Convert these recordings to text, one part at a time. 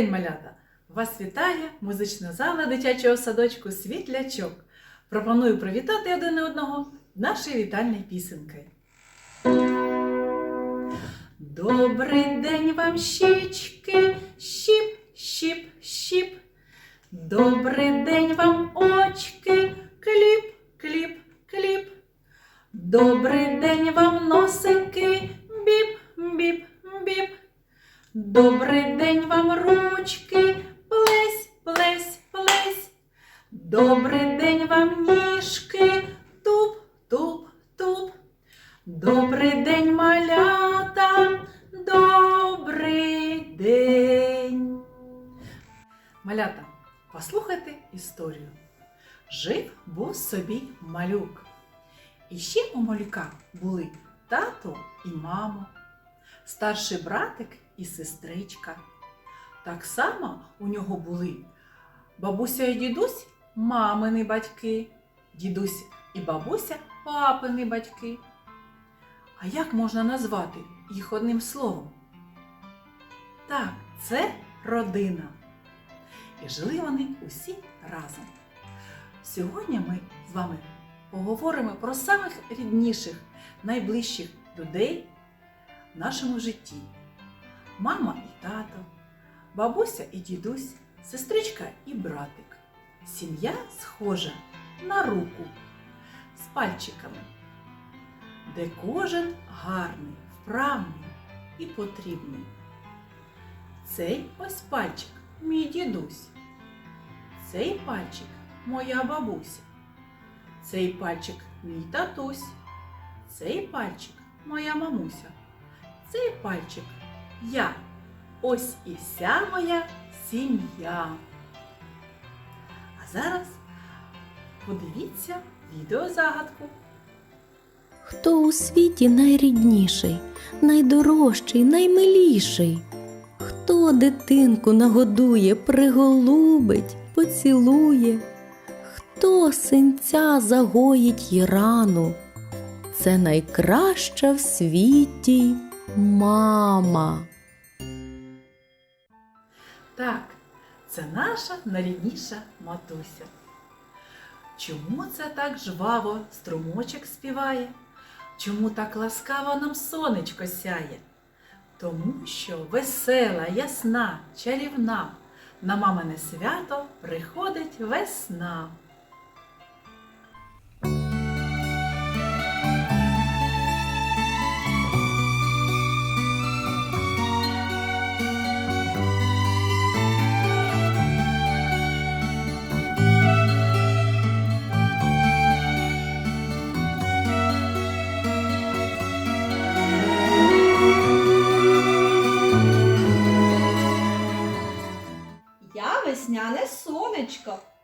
день, малята! Вас вітає музична зала дитячого садочку Світлячок. Пропоную привітати один одного нашою вітальною пісенькою. Добрий день вам, щічки, щіп, щіп, щіп. Добрий день вам, Малята, послухайте історію. Жив був собі малюк. І ще у малюка були тато і мама, старший братик і сестричка. Так само у нього були бабуся і дідусь мамини батьки, дідусь і бабуся папини батьки. А як можна назвати їх одним словом? Так, це родина. І жили вони усі разом. Сьогодні ми з вами поговоримо про самих рідніших, найближчих людей в нашому житті. Мама і тато, бабуся і дідусь, сестричка і братик. Сім'я схожа на руку з пальчиками, де кожен гарний, вправний і потрібний. Цей ось пальчик мій дідусь. Цей пальчик моя бабуся. Цей пальчик мій татусь. Цей пальчик моя мамуся. Цей пальчик я. Ось і вся моя сім'я. А зараз подивіться відеозагадку. Хто у світі найрідніший, найдорожчий, наймиліший? Хто дитинку нагодує, приголубить, поцілує? Хто синця загоїть й рану? Це найкраща в світі мама. Так, це наша найрідніша матуся. Чому це так жваво струмочок співає? Чому так ласкаво нам сонечко сяє? Тому що весела, ясна, чарівна, на мамине свято приходить весна.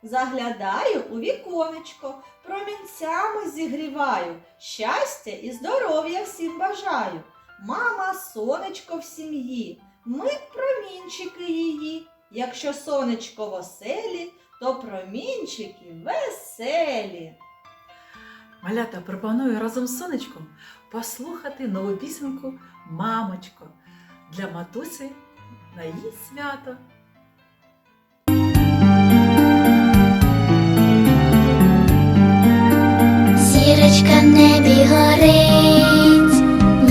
Заглядаю у віконечко, промінцями зігріваю, щастя і здоров'я всім бажаю. Мама сонечко в сім'ї, ми промінчики її. Якщо сонечко в оселі, то промінчики веселі. Малята пропоную разом з сонечком послухати нову пісеньку Мамочко для матусі на її свято.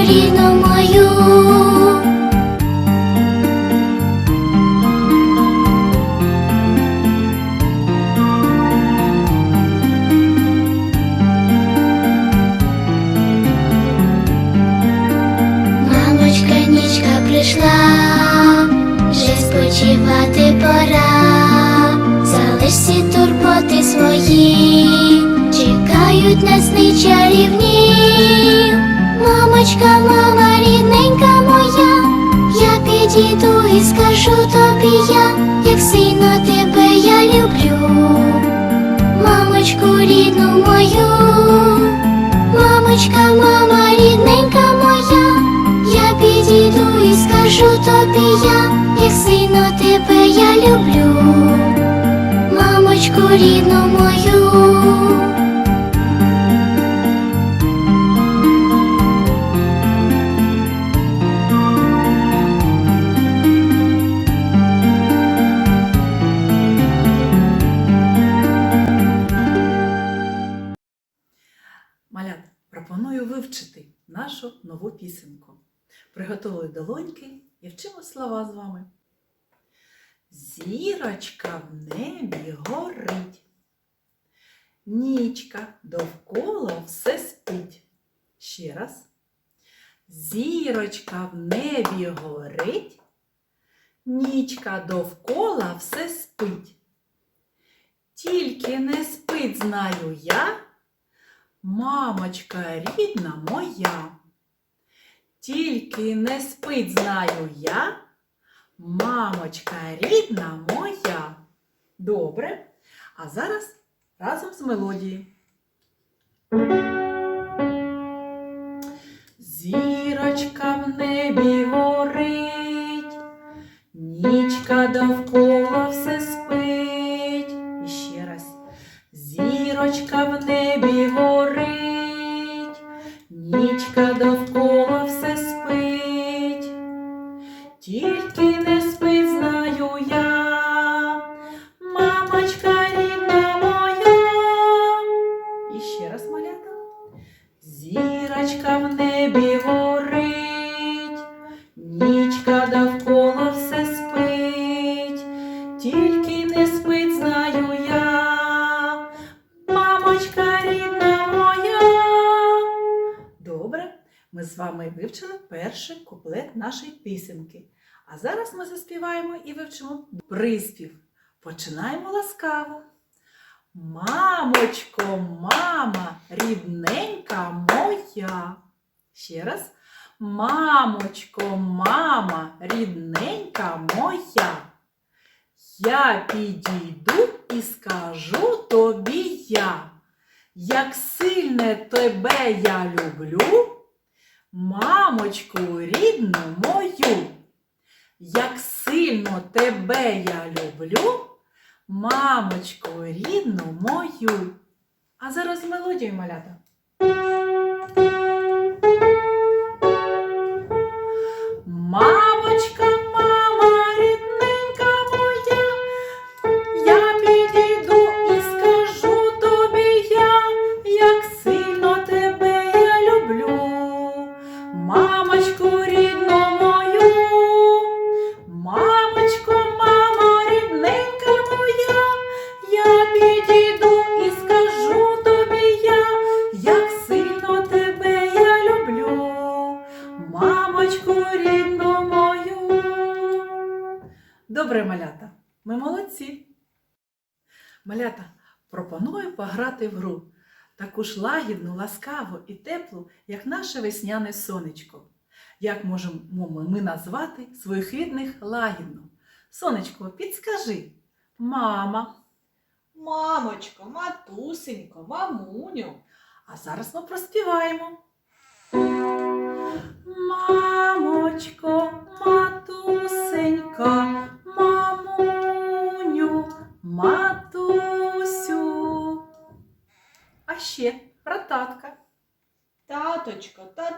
рідну мою. Мамочка, нічка прийшла, вже спочивати пора. Залиш всі турботи свої, чекають нас сни скажу тобі я, як сильно тебе я люблю, мамочку рідну мою, мамочка, мама рідненька моя, я підійду і скажу тобі я, як сильно тебе я люблю, мамочку рідну мою. Приготували долоньки і вчимо слова з вами. Зірочка в небі горить. Нічка довкола все спить. Ще раз. Зірочка в небі горить. Нічка довкола все спить. Тільки не спить, знаю я. Мамочка рідна моя, тільки не спить, знаю я, мамочка рідна моя. Добре. А зараз разом з мелодією. Зірочка в небі горить, нічка довкола все спить. І ще раз. Зірочка в небі горить, нічка довкола перший куплет нашої пісеньки. А зараз ми заспіваємо і вивчимо приспів. Починаємо ласкаво. Мамочко, мама, рідненька моя. Ще раз. Мамочко, мама, рідненька моя. Я підійду і скажу тобі я, як сильне тебе я люблю, мамочку рідну мою, як сильно тебе я люблю, мамочку рідну мою. А зараз мелодію малята. Мамочка, молодці. Малята, пропоную пограти в гру. Таку ж лагідну, ласкаву і теплу, як наше весняне сонечко. Як можемо ми назвати своїх рідних лагідно? Сонечко, підскажи. Мама. Мамочко, матусенько, мамуню. А зараз ми проспіваємо. Мамочко, матусенька,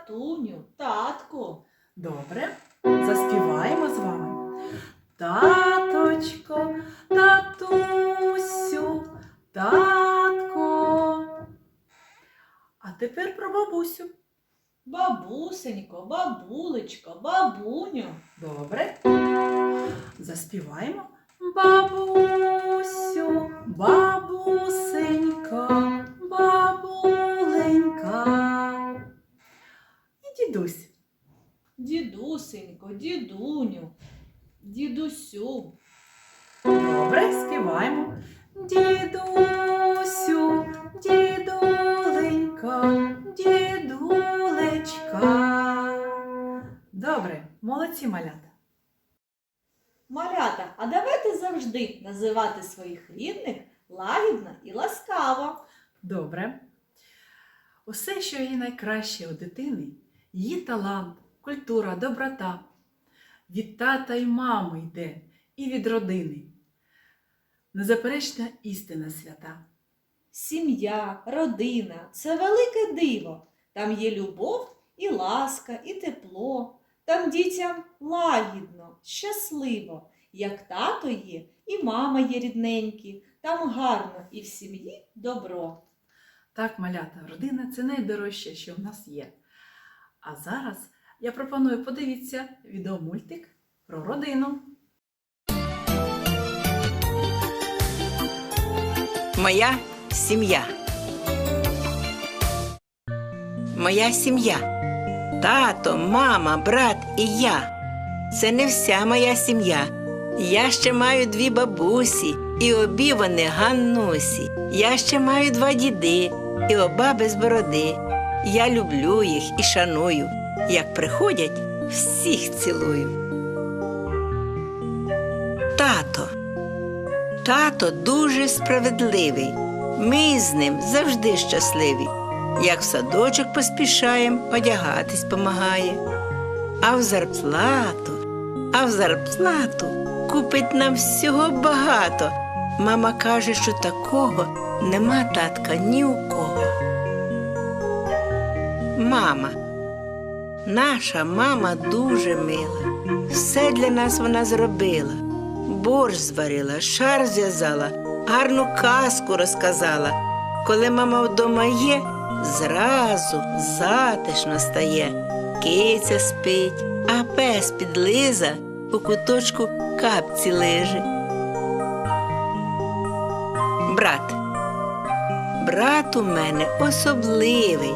татуню, татку. Добре, заспіваємо з вами. Таточко, татусю, татко. А тепер про бабусю. Бабусенько, бабулечко, бабуню. Добре. Заспіваємо. Бабусю, бабусенька, бабуленька. Дідусь. Дідусенько, дідуню, дідусю. Добре, співаємо. Дідусю, дідуленька, дідулечка. Добре, молодці малята. Малята, а давайте завжди називати своїх рідних лагідно і ласкаво. Добре. Усе, що є найкраще у дитини, її талант, культура, доброта. Від тата й мами йде, і від родини. Незаперечна істина свята. Сім'я, родина це велике диво. Там є любов і ласка, і тепло. Там дітям лагідно, щасливо, як тато є, і мама є рідненькі, там гарно і в сім'ї добро. Так, малята, родина це найдорожче, що в нас є. А зараз я пропоную подивитися відеомультик про родину. Моя сім'я. Моя сім'я. Тато, мама, брат і я. Це не вся моя сім'я. Я ще маю дві бабусі, і обі вони Ганнусі. Я ще маю два діди, і оба без бороди. Я люблю їх і шаную. Як приходять, всіх цілую. Тато. Тато дуже справедливий. Ми з ним завжди щасливі. Як в садочок поспішаєм, одягатись помагає. А в зарплату, а в зарплату купить нам всього багато. Мама каже, що такого нема татка ні у кого. Мама. Наша мама дуже мила. Все для нас вона зробила борщ зварила, шар зв'язала, гарну казку розказала. Коли мама вдома є, зразу затишно стає. Киця спить, а пес підлиза у куточку капці лежить. Брат. Брат у мене особливий,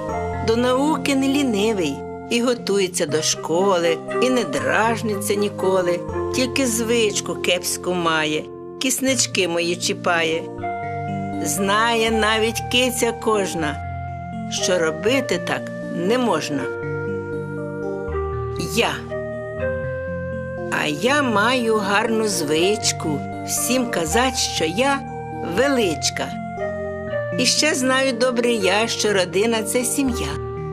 до науки не лінивий, і готується до школи, і не дражниться ніколи, тільки звичку кепську має, кіснички мої чіпає. Знає навіть киця кожна, що робити так не можна. Я. А я маю гарну звичку всім казать, що я величка. І ще знаю добре я, що родина це сім'я.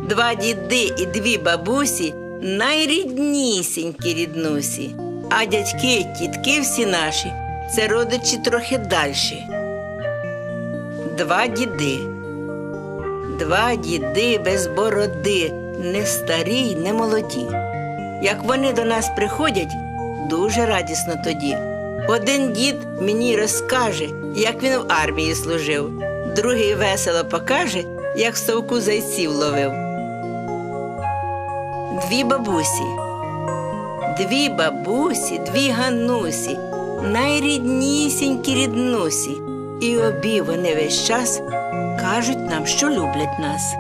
Два діди і дві бабусі найріднісінькі ріднусі, а дядьки тітки всі наші це родичі трохи дальші. Два діди. Два діди без бороди, не старі не молоді. Як вони до нас приходять, дуже радісно тоді. Один дід мені розкаже, як він в армії служив, другий весело покаже, як совку зайців ловив. Дві бабусі. Дві бабусі, дві ганусі, найріднісінькі ріднусі. І обі вони весь час кажуть нам, що люблять нас.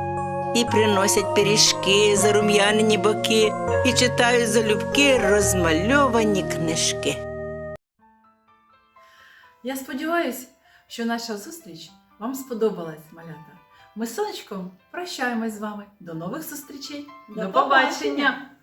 І приносять пиріжки, зарум'янені боки, і читають залюбки розмальовані книжки. Я сподіваюся, що наша зустріч вам сподобалась, малята. Ми з сонечком прощаємось з вами. До нових зустрічей. До побачення!